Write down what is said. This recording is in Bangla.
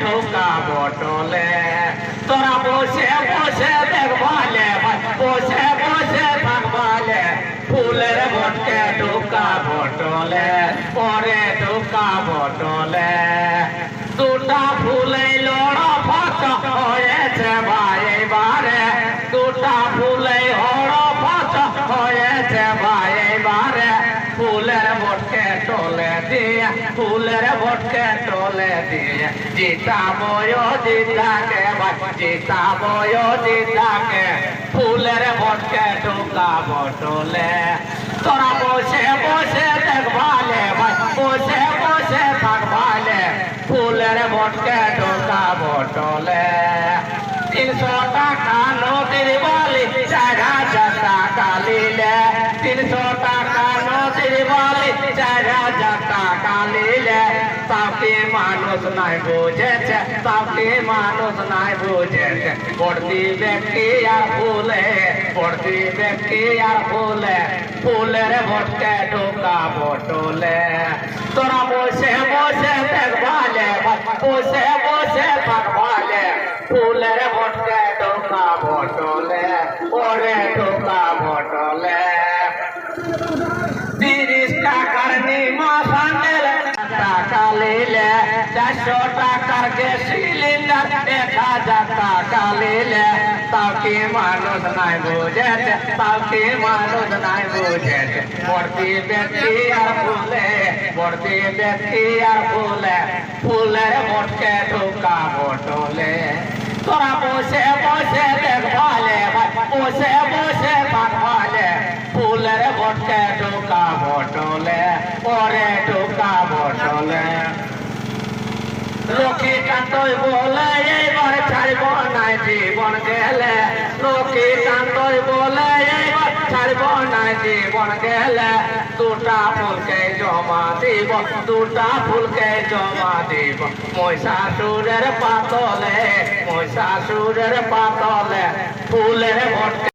ঢোকা বটলে। তোরা বসে বসে দেখবালে, বসে বসে থাকবালে। ফুলের বটকে ঢোকা বটলে, পরে ঢোকা বটলে। দুটা ফুলে লড়া ফাঁকা হয়েছে ভাই, এবারে দুটা ফুলে দিয়ে, ফুলের বটকে টলে দিয়ে। জিতা বয় জিতাকে ভাই? জিতা বয় জিতাকে ফুলের বটকে ঢোকা বটলে তোরা বসে বসে দেখভালে ভাই, বসে বসে থাকভালে ফুলের বটকে ঢোকা বটলে তিনশো টাকা নদীর বালি চার হাজার টাকা নিলে তিনশো টাকা নদীর বালি চার হাজার টাকা নিলে তাকে মানুষ নাই বুঝেছে তাকে মানুষ নাই বুঝেছে পড়তি ব্যক্তি আর ফুলে পড়তি ব্যক্তি আর ফুলে ফুলের ভটকে ঢোকা বটলে। তোরা বসে বসে দেখভালে বসে বসে থাকভালে ফুলের ভটকে ঢোকা বটলে, ওরে ঢোকা বটলে। তিরিশ টাকার নিমা সান্ডেল টাকা নিলে চারশো টাকার গ্যাস সিলিন্ডার এক হাজার টাকা তাকে মানুষ নাই বুঝেছে? তাকে মানুষ নাই বুঝেছে? পড়তি ব্যক্তি আর ফুলে পড়তি ব্যক্তি আর ফুলে, ফুলের মোটকে ঢোকা বটলে তোরা বসে বসে দেখভালে বসে বসে থাকভালে ফুলের বটকে ঢোকা বটলে পরে ঢোকা বটলে লোকে কান্তই বলে, এইবার ছাড়ব নাই জীবন গেলে। লোকে কান্তই বলে, এইবার ছাড়ব নাই জীবন গেলে। দুটা ফুলকে জমা দিব, দুটা ফুলকে জমা দিব। মহিষাসুরের পাতলে মহিষাসুরের পাতলে ফুলের ভটকে